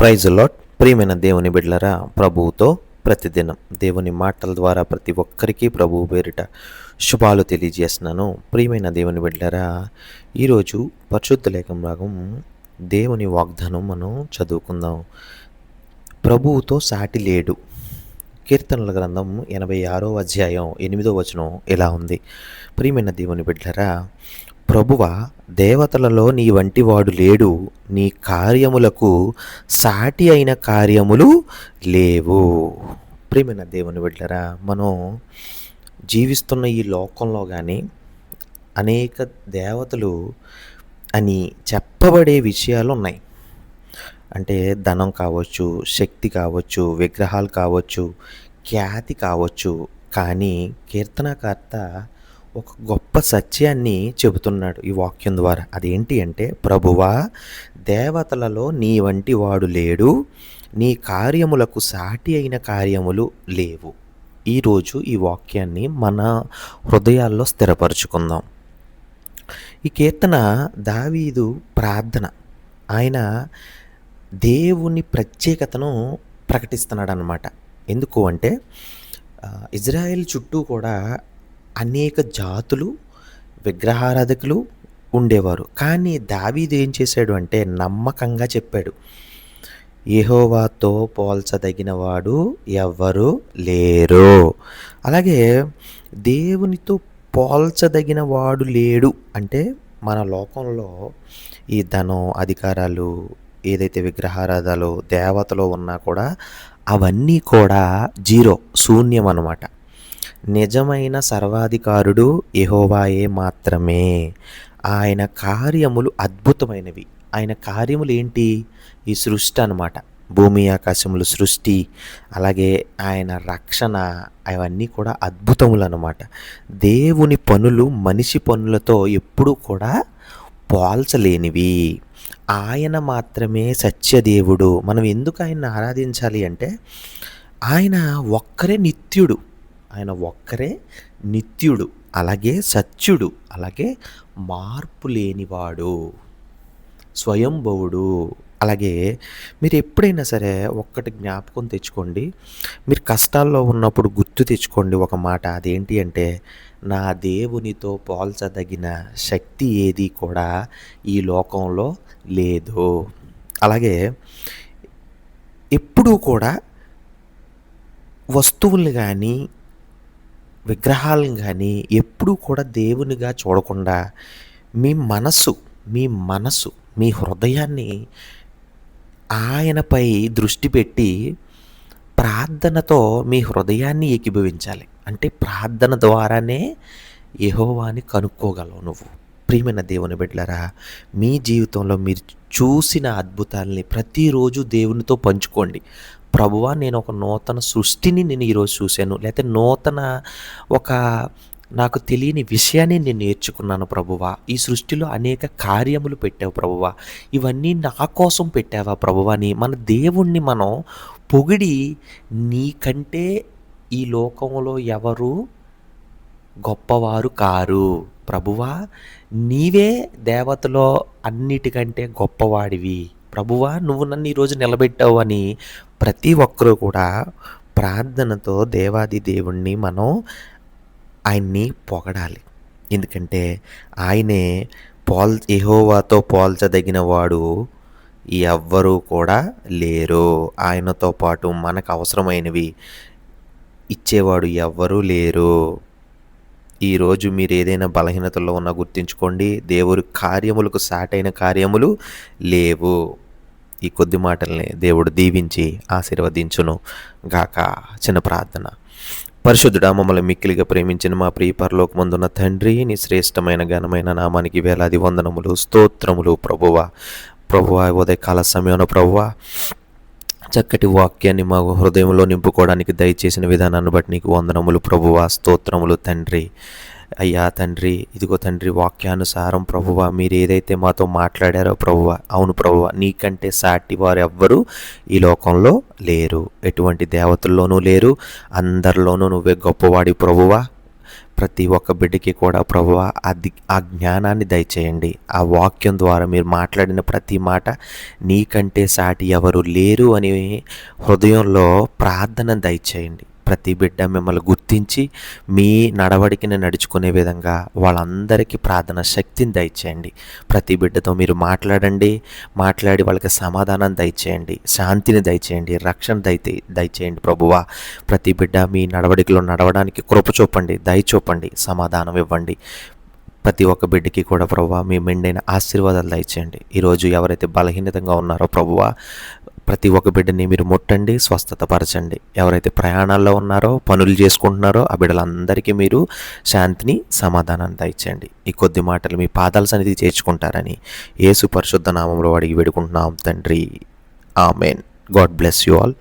Praise lot ప్రియమైన దేవుని బిడ్డలరా ప్రభువుతో ప్రతిదినం దేవుని మాటల ద్వారా ప్రతి ఒక్కరికి ప్రభువు పేరిట శుభాలు తెలియజేస్తున్నాను. ప్రియమైన దేవుని బిడ్డలరా ఈరోజు పరిశుద్ధ లేఖం భాగం దేవుని వాగ్దానం మనం చదువుకుందాం. ప్రభువుతో సాటి లేడు. కీర్తనల గ్రంథం ఎనభై ఆరో అధ్యాయం ఎనిమిదో వచనం ఇలా ఉంది. ప్రియమైన దేవుని బిడ్డలరా ప్రభువ దేవతలలో నీ వంటి వాడు లేడు. నీ కార్యములకు సాటి అయిన కార్యములు లేవు. ప్రేమైన దేవుని బిడ్డలరా మనం జీవిస్తున్న ఈ లోకంలో కానీ అనేక దేవతలు అని చెప్పబడే విషయాలు ఉన్నాయి. అంటే ధనం కావచ్చు శక్తి కావచ్చు విగ్రహాలు కావచ్చు ఖ్యాతి కావచ్చు. కానీ కీర్తనకర్త ఒక గొప్ప సత్యాన్ని చెబుతున్నాడు ఈ వాక్యం ద్వారా. అదేంటి అంటే ప్రభువా దేవతలలో నీ వంటి వాడు లేడు నీ కార్యములకు సాటి అయిన కార్యములు లేవు. ఈరోజు ఈ వాక్యాన్ని మన హృదయాల్లో స్థిరపరచుకుందాం. ఈ కీర్తన దావీదు ప్రార్థన. ఆయన దేవుని ప్రత్యేకతను ప్రకటిస్తున్నాడు అనమాట ఎందుకు అంటే ఇజ్రాయెల్ చుట్టూ కూడా అనేక జాతులు విగ్రహారాధకులు ఉండేవారు. కానీ దావీదు ఏం చేశాడు అంటే నమ్మకంగా చెప్పాడు. యెహోవాతో పోల్చదగినవాడు ఎవ్వరు లేరు. అలాగే దేవునితో పోల్చదగిన వాడు లేడు అంటే మన లోకంలో ఈ ధనం అధికారాలు ఏదైతే విగ్రహారాధాలు దేవతలో ఉన్నా కూడా అవన్నీ కూడా జీరో శూన్యం అన్నమాట. నిజమైన సర్వాధికారుడు యహోవాయే మాత్రమే. ఆయన కార్యములు అద్భుతమైనవి. ఆయన కార్యములు ఏంటి? ఈ సృష్టి అనమాట భూమి ఆకాశములు సృష్టి అలాగే ఆయన రక్షణ అవన్నీ కూడా అద్భుతములు అనమాట దేవుని పనులు మనిషి పనులతో ఎప్పుడూ కూడా పోల్చలేనివి. ఆయన మాత్రమే సత్యదేవుడు. మనం ఎందుకు ఆయన్ని ఆరాధించాలి అంటే ఆయన ఒక్కరే నిత్యుడు. ఆయన ఒక్కరే నిత్యుడు అలాగే సత్యుడు అలాగే మార్పు లేనివాడు స్వయంభవుడు. అలాగే మీరు ఎప్పుడైనా సరే ఒక్కటి జ్ఞాపకం తెచ్చుకోండి. మీరు కష్టాల్లో ఉన్నప్పుడు గుర్తు తెచ్చుకోండి ఒక మాట. అదేంటి అంటే నా దేవునితో పోల్చదగిన శక్తి ఏది కూడా ఈ లోకంలో లేదు. అలాగే ఎప్పుడూ కూడా వస్తువుల్ని కానీ విగ్రహాలను కానీ ఎప్పుడూ కూడా దేవునిగా చూడకుండా మీ మనస్సు మీ మనసు మీ హృదయాన్ని ఆయనపై దృష్టి పెట్టి ప్రార్థనతో మీ హృదయాన్ని ఏకీభవించాలి. అంటే ప్రార్థన ద్వారానే యహోవాని కనుక్కోగలవు నువ్వు. ప్రియమైన దేవుని బిడ్డలరా మీ జీవితంలో మీరు చూసిన అద్భుతాలని ప్రతిరోజు దేవునితో పంచుకోండి. ప్రభువా నేను ఒక నూతన సృష్టిని నేను ఈరోజు చూశాను. లేకపోతే నూతన ఒక నాకు తెలియని విషయాన్ని నేను నేర్చుకున్నాను ప్రభువా. ఈ సృష్టిలో అనేక కార్యములు పెట్టావు ప్రభువా. ఇవన్నీ నా కోసం పెట్టావా ప్రభువా అని మన దేవుణ్ణి మనం పొగిడి నీకంటే ఈ లోకంలో ఎవరు గొప్పవారు కారు. ప్రభువా నీవే దేవతలో అన్నిటికంటే గొప్పవాడివి. ప్రభువా నువ్వు నన్ను ఈరోజు నిలబెట్టావు అని ప్రతి ఒక్కరూ కూడా ప్రార్థనతో దేవాది దేవుణ్ణి మనం ఆయన్ని పొగడాలి. ఎందుకంటే ఆయనే పోల్ ఎహోవాతో పోల్చదగిన వాడు ఎవ్వరూ కూడా లేరు. ఆయనతో పాటు మనకు అవసరమైనవి ఇచ్చేవాడు ఎవ్వరూ లేరు. ఈరోజు మీరు ఏదైనా బలహీనతల్లో ఉన్నా గుర్తుంచుకోండి దేవుడి కార్యములకు సాటైన కార్యములు లేవు. ఈ కొద్ది మాటల్ని దేవుడు దీవించి ఆశీర్వదించును గాక. చిన్న ప్రార్థన. పరిశుద్ధుడా మమ్మల్ని మిక్కిలిగా ప్రేమించిన మా ప్రియ పరలోకమందున్న తండ్రి నీ శ్రేష్టమైన ఘనమైన నామానికి వేలాది వందనములు స్తోత్రములు ప్రభువ. ప్రభువ ఉదయకాల సమయంలో ప్రభువ చక్కటి వాక్యాన్ని మా హృదయంలో నింపుకోవడానికి దయచేసిన విధానాన్ని బట్టి నీకు వందనములు ప్రభువ స్తోత్రములు తండ్రి. అయ్యా తండ్రి ఇదిగో తండ్రి వాక్యానుసారం ప్రభువ మీరు ఏదైతే మాతో మాట్లాడారో ప్రభువ అవును ప్రభువ నీకంటే సాటి వారు ఎవ్వరూ ఈ లోకంలో లేరు. ఎటువంటి దేవతల్లోనూ లేరు. అందరిలోనూ నువ్వే గొప్పవాడి ప్రభువ. ప్రతి ఒక్క బిడ్డకి కూడా ప్రభు అది ఆ జ్ఞానాన్ని దయచేయండి. ఆ వాక్యం ద్వారా మీరు మాట్లాడిన ప్రతి మాట నీకంటే సాటి ఎవరు లేరు అని హృదయంలో ప్రార్థన దయచేయండి. ప్రతి బిడ్డ మిమ్మల్ని గుర్తించి మీ నడవడికని నడుచుకునే విధంగా వాళ్ళందరికీ ప్రార్థన శక్తిని దయచేయండి. ప్రతి బిడ్డతో మీరు మాట్లాడండి. మాట్లాడి వాళ్ళకి సమాధానం దయచేయండి. శాంతిని దయచేయండి. రక్షణ దయతే దయచేయండి ప్రభువా. ప్రతి బిడ్డ మీ నడవడికలో నడవడానికి కృప చూపండి. దయ చూపండి. సమాధానం ఇవ్వండి. ప్రతి ఒక్క బిడ్డకి కూడా ప్రభువా మీ మెండైన ఆశీర్వాదాలు దయచేయండి. ఈరోజు ఎవరైతే బలహీనతంగా ఉన్నారో ప్రభువా ప్రతి ఒక్క బిడ్డని మీరు ముట్టండి స్వస్థత పరచండి ఎవరైతే ప్రయాణాల్లో ఉన్నారో పనులు చేసుకుంటున్నారో ఆ బిడ్డలందరికీ మీరు శాంతిని సమాధానాన్ని దయచేయండి. ఈ కొద్ది మాటలు మీ పాదాల సన్నిధి చేర్చుకుంటారని యేసు పరిశుద్ధ నామంలో అడిగి వేడుకుంటున్నాం తండ్రి. Amen. God bless you all.